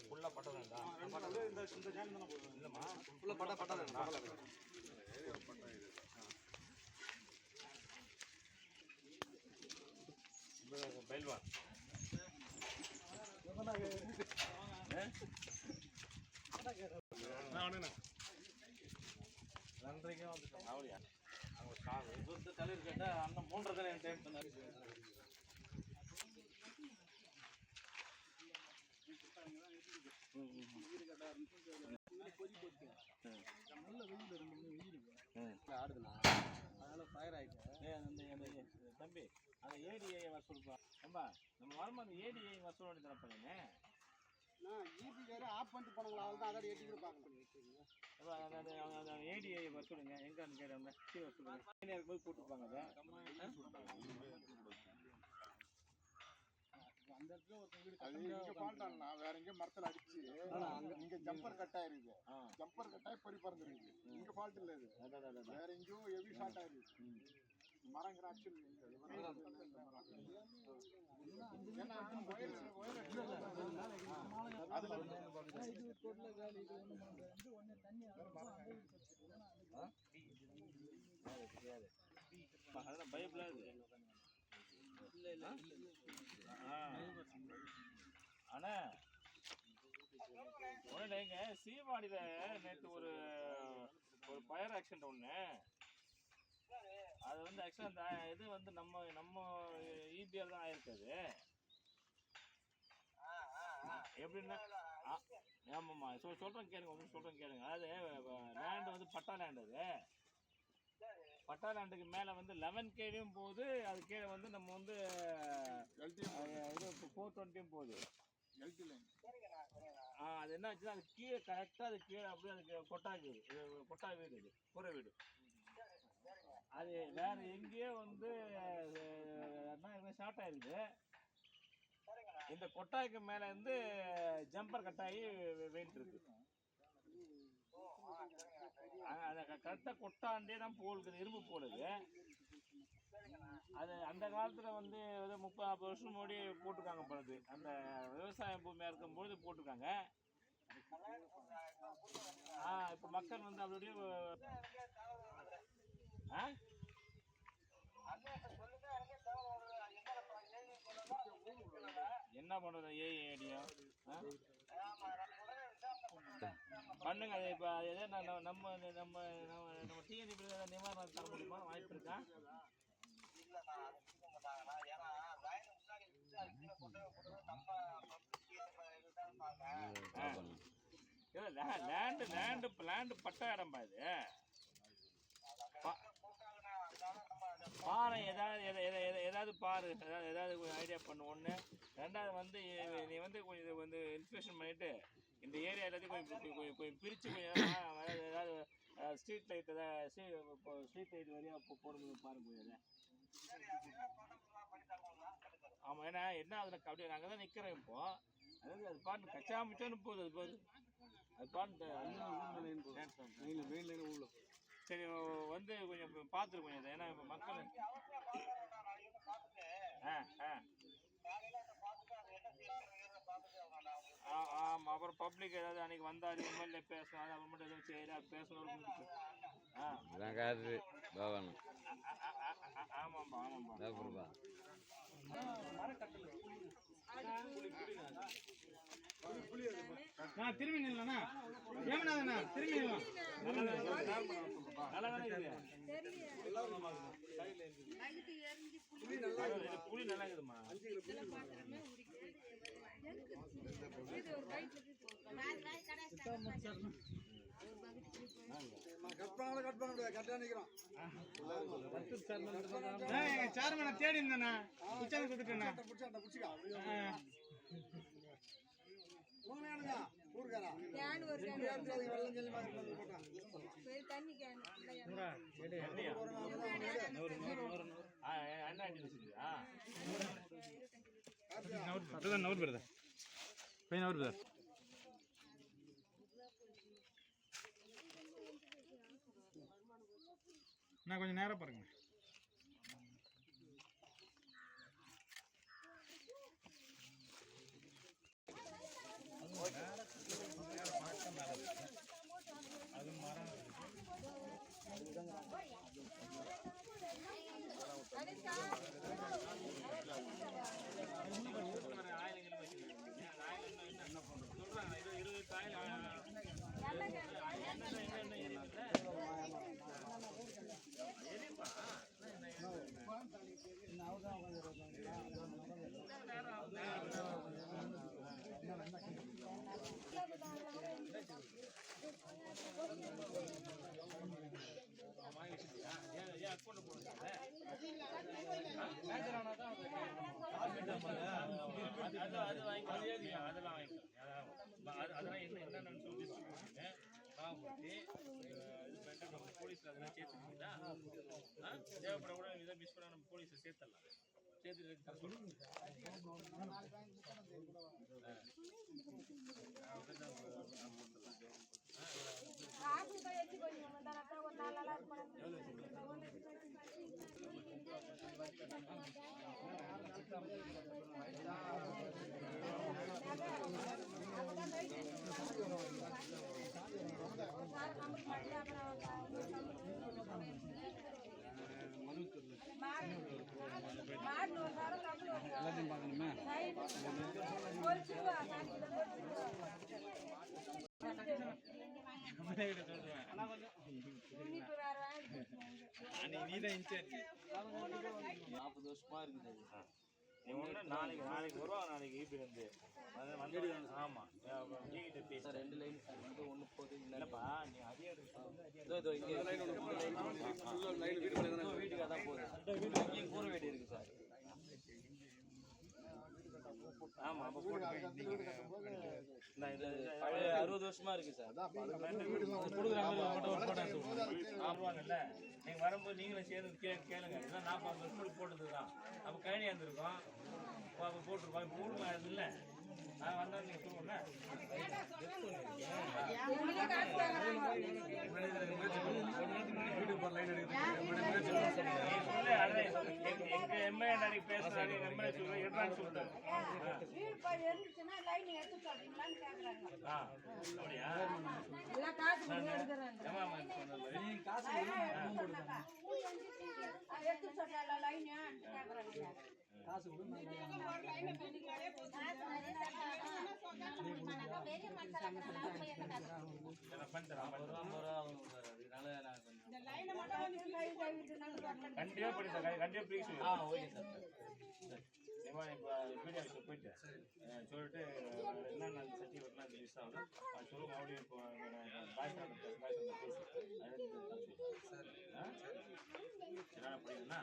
ஃபுல்லாக பட்டதாண்டா இல்லைம்மா. ஃபுல்லாக பட்டா பட்டா பயில்வான். நன்றிக்கும் வந்துட்டோம். அவளியா? அவங்க காது இது தலைவர் கேட்டால் அண்ணன் மூன்றரை என் டைம் பண்ணாரு அந்த அந்த தம்பி அந்த ஏடிஐ வசூல்ப்பா ஏம்பா நம்ம வரும்போது அந்த ஏடிஐ வசூல் பண்ணி தரப்பா நான் ஈபிக்காரே ஆஃப் பண்ணிட்டு போனாங்களா அவள் தான் அதோட எட்டி அந்த ஏடிஐ வசூலுங்க எங்கன்னு கேட்குறாங்க சி போட்டுருப்பாங்க அந்த இடத்துல வீடு அது இங்க பாண்டானா வேற எங்கேயும் மரத்துல அடிச்சு. இங்க ஜம்பர் கட் ஆயிருக்கு ஜம்பர் கட் ஆகி பொறி பறந்துருக்கு இங்க ஃபால்ட் இல்ல இது. வேற எங்கேயும் ஹெவி ஷார்ட் ஆயிருக்கு மரங்கிற ஆக்சுவல் இங்க இது வரைக்கும் இந்த மரம். ஏன்னா wire- wire அடிச்சு- அதுல அதெல்லாம் இது ஆ. அண்ணா. ஒன்றும் இல்லைங்க சீவாடியில் நேற்று ஒரு ஒரு ஃபயர் ஆக்சிடென்ட் ஒன்று அது வந்து ஆக்சுவலாக அந்த இது வந்து நம்ம நம்ம இபிஆர் தான் ஆயிருக்காது. எப்படின்னா ஆ, ஆமாம்மா. சொல் சொல்கிறேன் கேளுங்க உங்களுக்கு சொல்கிறேன் கேளுங்க. அதாவது லேண்டு வந்து பட்டா லேண்ட் அது. பட்டா லேண்டுக்கு மேலே வந்து லெவன் கேலையும் போகுது அது கீழே வந்து நம்ம வந்து இது ஃபோர் டுவெண்ட்டியும் போகுது. ஆ அது என்ன ஆச்சுன்னா அது கீழே கரெக்டாக அது கீழே அப்படியே அதுக்கு கொட்டா வீடு இது கொட்டா வீடு இது கூரை வீடு. அது வேற எங்கேயோ வந்து ஷார்ட் ஆயிருக்கு. இந்த கொட்டாய்க்கு மேலே இருந்து ஜம்பர் கட்டாயி வெயிட் இருக்கு. அந்த கரெக்டாக கொட்டாண்டே தான் போலுக்குது இரும்பு போலுது. அது அந்த காலத்துல வந்து ஏதோ முப்பது நாற்பது வருஷம் முன்னாடி போட்டிருக்காங்க பொழுது அந்த விவசாய பூமியா இருக்கும்பொழுது போட்டிருக்காங்க. ஆ இப்போ மக்கள் வந்து அப்படியே என்ன பண்றது ஏஐ ஐடியா பண்ணுங்க. அது இப்போ அது எதோ? நம்ம நம்ம நம்ம நம்ம நம்ம டிஎன்இபி நிவாரணம் தர முடியுமா? வாய்ப்பு இருக்கா? லேண்டு லேண்டு லேண்டு பட்டா இடம்பா இது. பாரு ஏதாவது ஏதாவது பாரு ஏதாவது ஏதாவது ஐடியா பண்ணு. ஒன்று ரெண்டாவது வந்து நீ வந்து கொஞ்சம் இது வந்து இன்ஸ்பெக்ஷன் பண்ணிட்டு இந்த ஏரியா எல்லாத்தையும் கொஞ்சம் கொஞ்சம் கொஞ்சம் பிரித்து கொஞ்சம் ஏதாவது ஸ்ட்ரீட் லைட் ஏதாவது ஸ்ட்ரீட் லைட் வழியாக போ போட முடியும் பாருங்க கொஞ்சம் ஆமாம் ஏன்னா என்ன அதில் அப்படியே நாங்கள் தான் நிற்கிறோம் இப்போ. அதாவது அது பாட்டு கச்சாமிச்சான்னு போகுது அது பாரு. அது பாட்டு சரி வந்து கொஞ்சம் பார்த்துரு கொஞ்சம் இதை. ஏன்னா இப்போ மக்கள் ஆ ஆ. ஆ ஆமாம் அப்புறம் பப்ளிக் ஏதாவது அன்னைக்கு வந்தார் எம்எல்ஏ பேசணும். அது அப்புறமேட்டு எதுவும் சரி அது பேசணும் ஆ. இதான் காது. பவன் ஆமாம்பா ஆமாம்பா. நான் திரும்பி நில்லண்ணா ஏமனாதண்ணா திரும்பி நில்லாம் நல்லா தானே இருக்குது இது புளி நல்லா இருக்குதுமா கட் பண்ண கட் பண்ண முடியாது கரெக்டாக நிற்கிறோம் யூடியூப் சேனல் சேர்மனை தேடி இருந்தேண்ணா. கொடுத்துட்டேண்ணா. நவர் பிரதர் பையன் நவர் பிரதர் நான் கொஞ்சம் நேரம் பாருங்க. என்னென்னு சொல்லி டிஸ்ட்ரிபியூஷனு இது பண்ணிட்டு போலீஸில் அதெல்லாம் சேர்த்துக்கிட்டா தேவைப்பட கூட இதை மிஸ் பண்ணால் நம்ம போலீஸில் சேர்த்துடலாம் சேர்த்துட்டு தர நாற்பது வருஷமா இருக்குது நீ ஒன்று நாளைக்கு நாளைக்கு வருவாங்க நாளைக்கு ஈபி வந்து ஆமா வந்து ஆமாம் நீங்கிட்ட பேச ரெண்டு லைன் வந்து ஒன்று போகுது இல்லைப்பா நீ அதே வீட்டுக்கு அதான் போகுது கூற வேண்டி ஆமாம் அப்போ போட்டு அறுபது வருஷமா இருக்கு சார். ஆமாங்கல்ல நீங்க வரும்போது நீங்களும் சேர்ந்து கேளுங்க. இதெல்லாம் நாற்பது வருஷம் போட்டது தான் அப்போ கழனி இருந்திருக்கோம். அப்போ போட்டிருக்கோம். ஊருமா இல்லை. நான் வந்தா நீங்க சொல்லுவோம்ல எங்க எம்எல்ஏ நாளைக்கு பேசுறாரு எம்எல்ஏ இருந்துச்சுன்னா லைன் எடுத்து சொல்றீங்களான்னு கேக்குறாங்க அப்படியா காசு எடுத்து சொல்றாங்க லைன் கேக்குறாங்க நான் பண்ணித்தரேன் பண்ணித்தரேன் கண்டிப்பா பண்ணித்தரேன் கண்டிப்பா ப்ளீஸ் ஆ ஓகே சார். ஏமா இப்போ மீடியா ஆஃபீஸில் போயிட்டு சொல்லிட்டு என்னென்ன சர்டிஃபிகேட்லாம் ரிலீஸ் அது மறுபடியும் இப்போ பாய் பாய் சரி சரி படிக்கணும்னா